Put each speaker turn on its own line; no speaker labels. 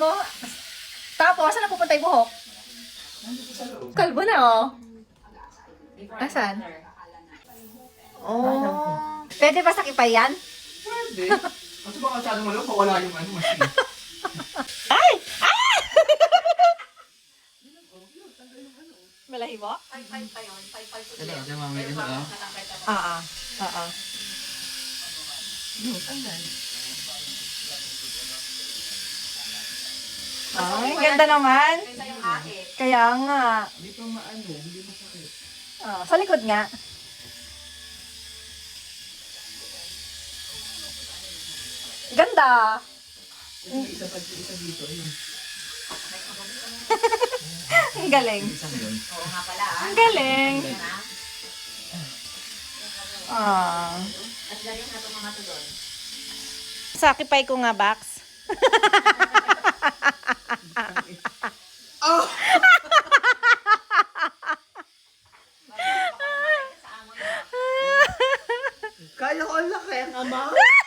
mo. Tapos, saan na pupunta yung buhok? Kalbo na, oh. Asan? Oh. Pwede ba sakipay yan?
Pwede. Kasi baka masyado mo lang, mawala yung ano, machine.
Ay! Ah! Malahi mo?
Kaya, kaya mamaya na ah.
Oo. Oo. Ay, ganda naman. Kaya nga.
Hindi pa maano, hindi masakit.
Oh, sa likod nga. Ganda.
Isa pa isa dito, ayun.
Ang galing.
Isang yun.
Ang galing. Ah. Sakipay ko nga, Bax.
Kaya ko ang laki ang ama.